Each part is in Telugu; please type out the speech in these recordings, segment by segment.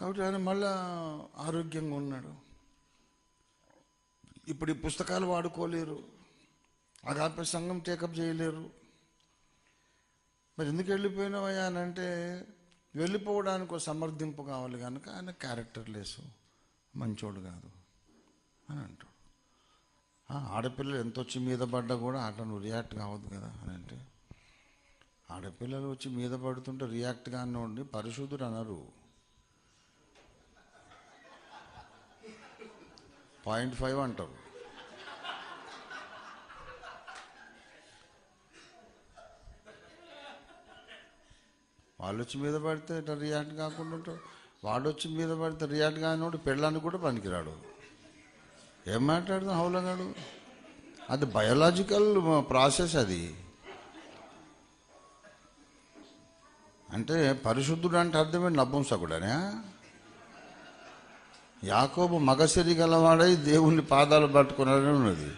కాబట్టి ఆయన మళ్ళా ఆరోగ్యంగా ఉన్నాడు. ఇప్పుడు ఈ పుస్తకాలు వాడుకోలేరు. అగాప సంఘం టేకప్ చేయలేరు. మరి ఎందుకు వెళ్ళిపోయినావయ్యా అని అంటే వెళ్ళిపోవడానికి ఒక సమర్థింపు కావాలి కనుక ఆయన క్యారెక్టర్ లేసు మంచోడు కాదు అని అంటాడు. ఆడపిల్లలు ఎంత వచ్చి మీద పడ్డా కూడా అట్లా నువ్వు రియాక్ట్ కావద్దు కదా అని అంటే ఆడపిల్లలు వచ్చి మీద పడుతుంటే రియాక్ట్ కానివ్వండి పరిశుద్ధుడు అనరు. పాయింట్ ఫైవ్ అంటారు వాళ్ళు వచ్చి మీద పడితే ఇట్లా రియాక్ట్ కాకుండా ఉంటాడు వాడు వచ్చి మీద పడితే రియాక్ట్ కానివాడు పెళ్ళానికి కూడా పనికిరాడు. ఏం మాట్లాడుతాం హౌలగాడు? అది బయోలాజికల్ ప్రాసెస్ అది. అంటే పరిశుద్ధుడు అంటే అర్థమే నపుంసకుడనే యాకోబు మగశరి గలవాడై దేవుని పాదాలు పట్టుకున్నాడని ఉన్నది.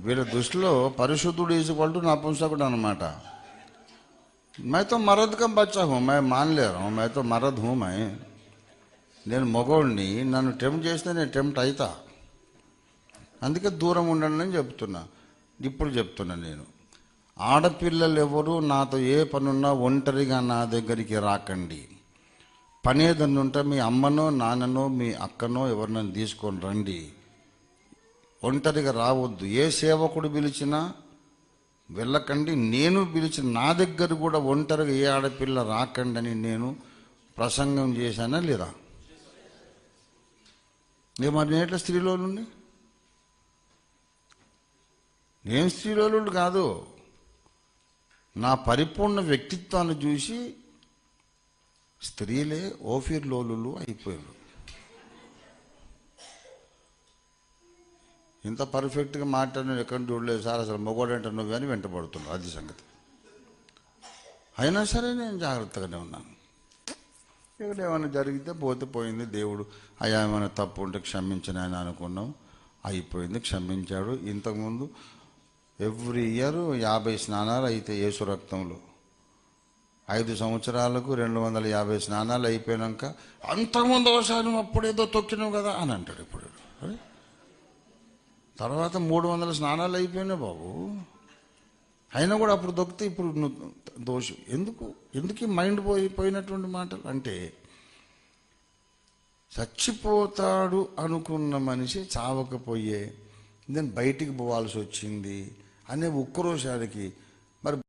వీళ్ళ దృష్టిలో పరిశుద్ధుడు ఈసుకుంటూ నపుంసకుడు అనమాట మేతో మరద్కం బచ్చాము మై మే మానలేరు మైతో మరద్ హూ నేను మగోడిని నన్ను టెంప్ట్ చేస్తే నేను టెంప్ట్ అవుతా అందుకే దూరం ఉండండి అని చెప్తున్నా. ఇప్పుడు చెప్తున్నా నేను. ఆడపిల్లలు ఎవరు నాతో ఏ పనున్నా ఒంటరిగా నా దగ్గరికి రాకండి. పని ఏదన్నా ఉంటే మీ అమ్మనో నాన్ననో మీ అక్కనో ఎవరినైనా తీసుకొని రండి. ఒంటరిగా రావద్దు. ఏ సేవకుడు పిలిచినా వెళ్ళకండి. నేను పిలిచిన నా దగ్గర కూడా ఒంటరిగా ఏ ఆడపిల్ల రాకండి అని నేను ప్రసంగం చేశానా లేదా? నేను మరి నేట్ల స్త్రీలోనుండి? స్త్రీలో నేను స్త్రీలో కాదు. నా పరిపూర్ణ వ్యక్తిత్వాన్ని చూసి స్త్రీలే ఓఫీర్ లోలు అయిపోయారు ఇంత పర్ఫెక్ట్గా మాట్లాడిన ఎక్కడ చూడలేదు సార్ అసలు మొగోడంటే నువ్వు అని వెంటబడుతున్నావు. అది సంగతి. అయినా సరే నేను జాగ్రత్తగానే ఉన్నాను. ఇక్కడ ఏమైనా జరిగితే పోతే పోయింది దేవుడు. అయ్యా ఏమైనా తప్పు ఉంటే క్షమించిన ఆయన అనుకున్నాం. అయిపోయింది క్షమించాడు. ఇంతకుముందు ఎవ్రీ ఇయర్ యాభై స్నానాలు అయితే యేసు రక్తంలో. ఐదు సంవత్సరాలకు రెండు వందల యాభై స్నానాలు అయిపోయాక అంతకుముందు ఒకసారి అప్పుడేదో తొక్కినావు కదా అని అంటాడు ఇప్పుడు. తర్వాత మూడు వందల స్నానాలు అయిపోయినాయి బాబు. అయినా కూడా అప్పుడు దొక్కితే ఇప్పుడు దోషం. ఎందుకు? ఎందుకు మైండ్ పోయి పోయినటువంటి మాటలు? అంటే చచ్చిపోతాడు అనుకున్న మనిషి చావకపోయే నేను బయటికి పోవాల్సి వచ్చింది అనే ఉక్రోషానికి మరి